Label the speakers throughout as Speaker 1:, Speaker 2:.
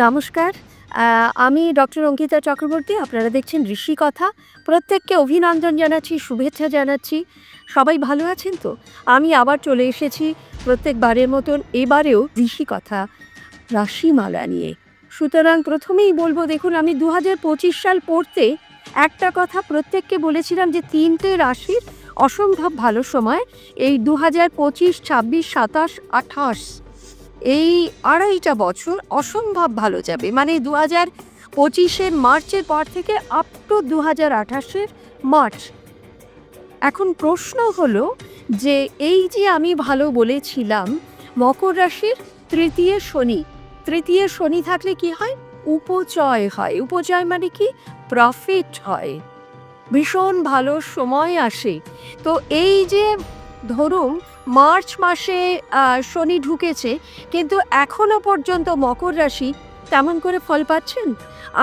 Speaker 1: নমস্কার। আমি ডক্টর অঙ্কিতা চক্রবর্তী, আপনারা দেখছেন ঋষি কথা। প্রত্যেককে অভিনন্দন জানাচ্ছি, শুভেচ্ছা জানাচ্ছি। সবাই ভালো আছেন তো? আমি আবার চলে এসেছি প্রত্যেকবারের মতন এবারেও ঋষি কথা রাশিমালা নিয়ে। সুতরাং প্রথমেই বলব, দেখুন, আমি দু সাল পড়তে একটা কথা প্রত্যেককে বলেছিলাম যে তিনটে রাশির অসম্ভব ভালো সময়। এই দু হাজার পঁচিশ, ছাব্বিশ, সাতাশ, আঠাশ এই আড়াইটা বছর অসম্ভব ভালো যাবে। মানে দু হাজার পঁচিশের মার্চের পর থেকে আপ টু দু হাজার আঠাশের মার্চ। এখন প্রশ্ন হলো যে এই যে আমি ভালো বলেছিলাম, মকর রাশির তৃতীয় শনি তৃতীয় শনি থাকলে কি হয়? উপচয় হয়। উপচয় মানে কি? প্রফিট হয়। ভীষণ ভালো সময় আসে। তো এই যে ধরুন মার্চ মাসে শনি ঢুকেছে, কিন্তু এখনও পর্যন্ত মকর রাশি তেমন করে ফল পাচ্ছেন?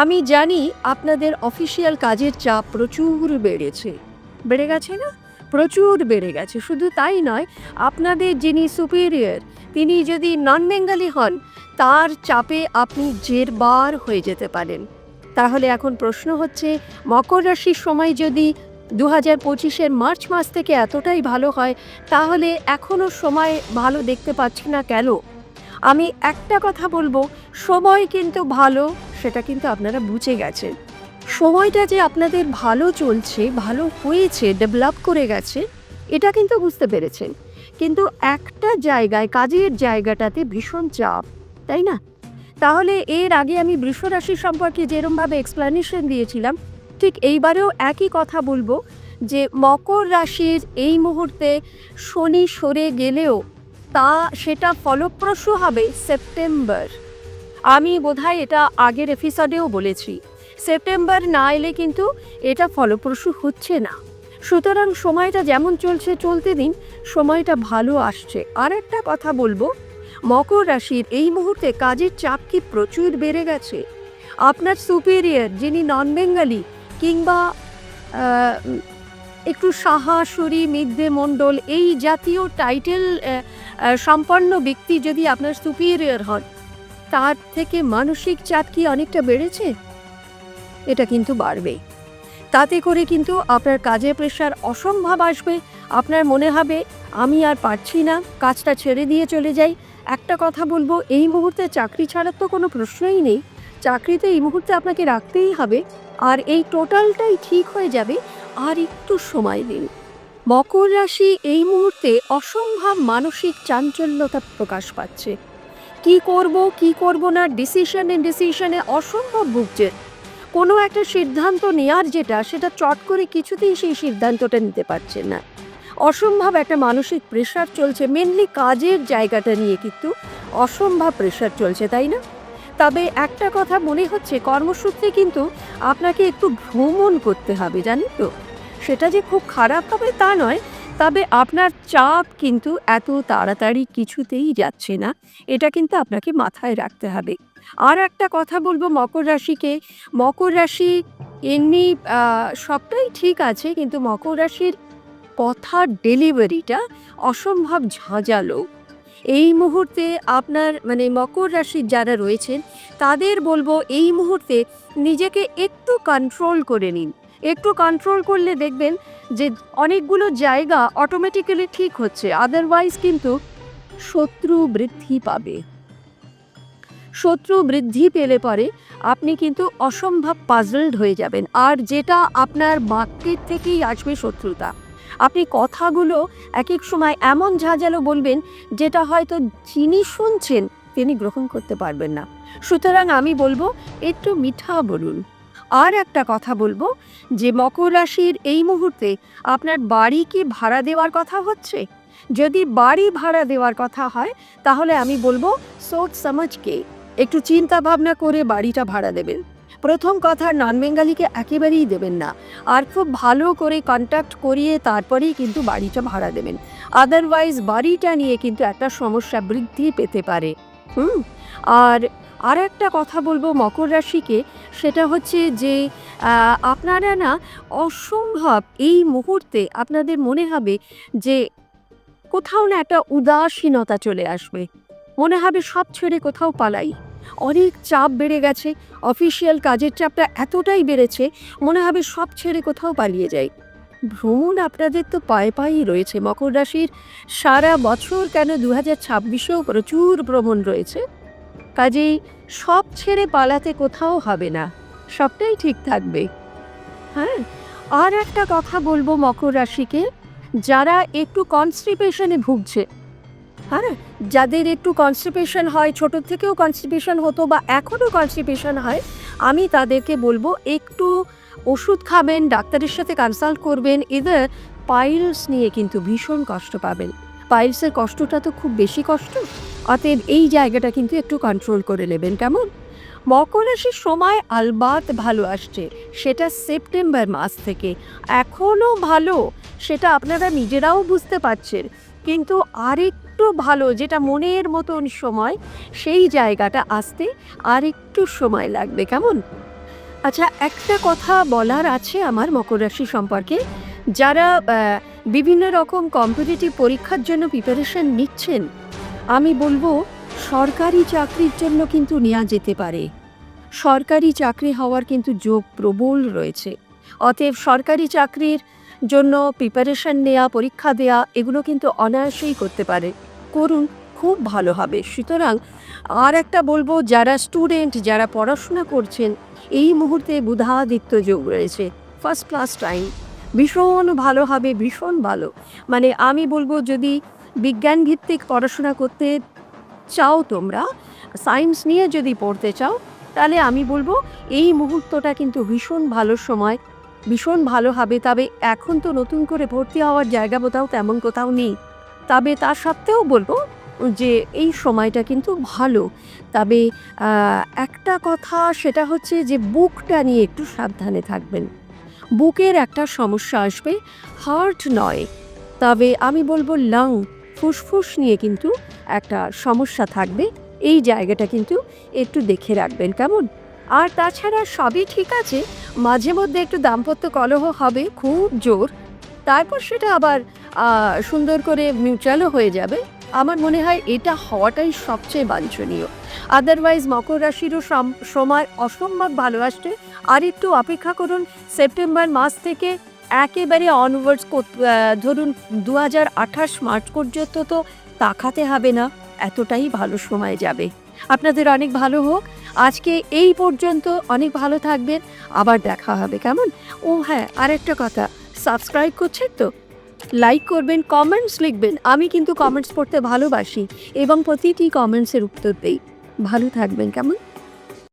Speaker 1: আমি জানি আপনাদের অফিসিয়াল কাজের চাপ প্রচুর বেড়েছে। বেড়ে গেছে না? প্রচুর বেড়ে গেছে। শুধু তাই নয়, আপনাদের যিনি সুপিরিয়র তিনি যদি নন বেঙ্গালি হন, তার চাপে আপনি জেরবার হয়ে যেতে পারেন। তাহলে এখন প্রশ্ন হচ্ছে, মকর রাশির সময় যদি দু হাজার পঁচিশের মার্চ মাস থেকে এতটাই ভালো হয়, তাহলে এখনও সময় ভালো দেখতে পাচ্ছি না কেন? আমি একটা কথা বলব, সময় কিন্তু ভালো, সেটা কিন্তু আপনারা বুঝে গেছেন। সময়টা যে আপনাদের ভালো চলছে, ভালো হয়েছে, ডেভেলপ করে গেছে, এটা কিন্তু বুঝতে পেরেছেন। কিন্তু একটা জায়গায়, কাজের জায়গাটাতে ভীষণ চাপ, তাই না? তাহলে এর আগে আমি বৃষ রাশি সম্পর্কে যেরমভাবে এক্সপ্লানেশন দিয়েছিলাম ঠিক এইবারেও একই কথা বলব যে মকর রাশির এই মুহূর্তে শনি সরে গেলেও তা সেটা ফলপ্রসূ হবে সেপ্টেম্বর। আমি বোধহয় এটা আগের এপিসোডেও বলেছি। সেপ্টেম্বর না এলে কিন্তু এটা ফলপ্রসূ হচ্ছে না। সুতরাং সময়টা যেমন চলছে, চলতে দিন সময়টা ভালো আসছে। আর একটা কথা বলব, মকর রাশির এই মুহূর্তে কাজের চাপ কি প্রচুর বেড়ে গেছে? আপনার সুপিরিয়র যিনি নন বেঙ্গালি কিংবা একটু সাহা সাহাসুরি মিদ্যে মণ্ডল, এই জাতীয় টাইটেল সম্পন্ন ব্যক্তি যদি আপনার সুপিরিয়র হন, তার থেকে মানসিক চাপ কি অনেকটা বেড়েছে? এটা কিন্তু বাড়বে। তাতে করে কিন্তু আপনার কাজের প্রেশার অসম্ভব আসবে। আপনার মনে হবে, আমি আর পারছি না, কাজটা ছেড়ে দিয়ে চলে যাই। একটা কথা বলব, এই মুহূর্তে চাকরি ছাড়ার তো কোনো প্রশ্নই নেই। চাকরিতে এই মুহূর্তে আপনাকে রাখতেই হবে। আর এই টোটালটাই ঠিক হয়ে যাবে আর একটু সময় দিন। মকর রাশি এই মুহূর্তে অসম্ভব মানসিক চাঞ্চল্যতা প্রকাশ পাচ্ছে। কি করব কি করব না ডিসিশনে ডিসিশনে অসম্ভব ভুগছে। কোনো একটা সিদ্ধান্ত নেওয়ার যেটা, সেটা চট করে কিছুতেই সেই সিদ্ধান্তটা নিতে পারছেন না। অসম্ভব একটা মানসিক প্রেশার চলছে। মেনলি কাজের জায়গাটা নিয়ে কিন্তু অসম্ভব প্রেশার চলছে, তাই না? তবে একটা কথা মনে হচ্ছে, কর্মসূত্রে কিন্তু আপনাকে একটু ভ্রমণ করতে হবে, জানেন তো? সেটা যে খুব খারাপ হবে তা নয়, তবে আপনার চাপ কিন্তু এত তাড়াতাড়ি কিছুতেই যাচ্ছে না, এটা কিন্তু আপনাকে মাথায় রাখতে হবে। আর একটা কথা বলব মকর রাশিকে, মকর রাশি এমনি সবটাই ঠিক আছে, কিন্তু মকর রাশির কথার ডেলিভারিটা অসম্ভব ঝাঁঝালো। এই মুহূর্তে আপনার মানে মকর রাশির যারা রয়েছেন, তাদের বলব এই মুহূর্তে নিজেকে একটু কন্ট্রোল করে নিন। একটু কন্ট্রোল করলে দেখবেন যে অনেকগুলো জায়গা অটোমেটিক্যালি ঠিক হচ্ছে আদারওয়াইজ কিন্তু শত্রু বৃদ্ধি পাবে। শত্রু বৃদ্ধি পেলে পরে আপনি কিন্তু অসম্ভব পাজলড হয়ে যাবেন, আর যেটা আপনার বাক্যের থেকেই আসবে শত্রুতা। আপনি কথাগুলো এক এক সময় এমন ঝাঁঝালো বলবেন যেটা হয়তো যিনি শুনছেন তিনি গ্রহণ করতে পারবেন না। সুতরাং আমি বলব, একটু মিঠা বলুন। আর একটা কথা বলব, যে মকর রাশির এই মুহূর্তে আপনার বাড়ি কি ভাড়া দেওয়ার কথা হচ্ছে? যদি বাড়ি ভাড়া দেওয়ার কথা হয়, তাহলে আমি বলব সোচ সমাজকে একটু চিন্তা ভাবনা করে বাড়িটা ভাড়া দেবেন। প্রথম কথা নন বেঙ্গালিকে একেবারেই দেবেন না। আর খুব ভালো করে কন্ট্যাক্ট করিয়ে তারপরেই কিন্তু বাড়িটা ভাড়া দেবেন। আদারওয়াইজ বাড়িটা নিয়ে কিন্তু একটা সমস্যা বৃদ্ধি পেতে পারে। হুম? আর আর একটা কথা বলব মকর রাশিকে, সেটা হচ্ছে যে আপনারা না অসম্ভব এই মুহূর্তে আপনাদের মনে হবে যে, কোথাও না একটা উদাসীনতা চলে আসবে। মনে হবে সব ছেড়ে কোথাও পালাই। অনেক চাপ বেড়ে গেছে, অফিসিয়াল কাজের চাপটা এতটাই বেড়েছে, মনে হবে সব ছেড়ে কোথাও পালিয়ে যাই। ভ্রমণ আপনাদের তো পায়ে পায়েই রয়েছে, মকর রাশির সারা বছর কেন দু হাজার ছাব্বিশেও প্রচুর ভ্রমণ রয়েছে? কাজেই সব ছেড়ে পালাতে কোথাও হবে না, সবটাই ঠিক থাকবে। হ্যাঁ আর একটা কথা বলব মকর রাশিকে, যারা একটু কনস্টিপেশনে ভুগছে। হ্যাঁ যাদের একটু কনস্টিপেশন হয়, ছোট থেকেও কনস্টিপেশন হতো বা এখনও কনস্টিপেশন হয়, আমি তাদেরকে বলব একটু ওষুধ খাবেন, ডাক্তারের সাথে কনসাল্ট করবেন, এদের পাইলস নিয়ে কিন্তু ভীষণ কষ্ট পাবেন। পাইলসের কষ্টটা তো খুব বেশি কষ্ট, অতএব এই জায়গাটা কিন্তু একটু কন্ট্রোল করে নেবেন, কেমন? মকর রাশির সময় আলবাত ভালো আসছে, সেটা সেপ্টেম্বর মাস থেকে এখনও ভালো, সেটা আপনারা নিজেরাও বুঝতে পারছেন, কিন্তু আরেকটু ভালো, যেটা মনের মতন সময়, সেই জায়গাটা আসতে আরেকটু সময় লাগবে, কেমন? আচ্ছা একটা কথা বলার আছে আমার মকর রাশি সম্পর্কে। যারা বিভিন্ন রকম কম্পিটিটিভ পরীক্ষার জন্য প্রিপারেশন নিচ্ছেন, আমি বলব সরকারি চাকরির জন্য কিন্তু নেওয়া যেতে পারে। সরকারি চাকরি হওয়ার কিন্তু যোগ প্রবল রয়েছে। অতএব সরকারি চাকরির জন্য প্রিপারেশন নেওয়া পরীক্ষা দেওয়া এগুলো কিন্তু অনায়াসেই করতে পারে। করুন, খুব ভালো হবে। সুতরাং আর একটা বলব, যারা স্টুডেন্ট যারা পড়াশোনা করছেন, এই মুহূর্তে বুধাদিত্য যোগ রয়েছে। ফার্স্ট ক্লাস টাইম ভীষণ ভালো হবে, ভীষণ ভালো। মানে আমি বলব, যদি বিজ্ঞান ভিত্তিক পড়াশোনা করতে চাও তোমরা সায়েন্স নিয়ে যদি পড়তে চাও, তাহলে আমি বলব, এই মুহূর্তটা কিন্তু ভীষণ ভালো সময়, ভীষণ ভালো হবে। তবে এখন তো নতুন করে ভর্তি হওয়ার জায়গা কোথাও তেমন কোথাও নেই। তবে তা সত্ত্বেও বলব যে এই সময়টা কিন্তু ভালো। তবে একটা কথা সেটা হচ্ছে যে বুকটা নিয়ে একটু সাবধানে থাকবেন। বুকের একটা সমস্যা আসবে, হার্ট নয়। তবে আমি বলব লাং, ফুসফুস নিয়ে কিন্তু একটা সমস্যা থাকবে। এই জায়গাটা কিন্তু একটু দেখে রাখবেন কেমন? আর তাছাড়া সবই ঠিক আছে, মাঝে মধ্যে একটু দাম্পত্য কলহ হবে, খুব জোর। তারপর সেটা আবার সুন্দর করে মিউচুয়ালও হয়ে যাবে। আমার মনে হয় এটা হওয়াটাই সবচেয়ে বাঞ্ছনীয়। আদারওয়াইজ মকর রাশিরও সম- সময় অসম্ভব ভালো আসছে। আর একটু অপেক্ষা করুন সেপ্টেম্বর মাস থেকে একেবারে অনওয়ার্ডস ধরুন দু হাজার আঠাশ মার্চ পর্যন্ত তো তাকাতে হবে না, এতটাই ভালো সময় যাবে। আপনাদের অনেক ভালো হোক। আজকে এই পর্যন্ত অনেক ভালো থাকবেন। আবার দেখা হবে, কেমন? ও হ্যাঁ আরেকটা কথা। সাবস্ক্রাইব করছেন তো? লাইক করবেন কমেন্টস লিখবেন। আমি কিন্তু কমেন্টস পড়তে ভালোবাসি এবং প্রতিটি কমেন্টসের উত্তর দিই। ভালো থাকবেন, কেমন?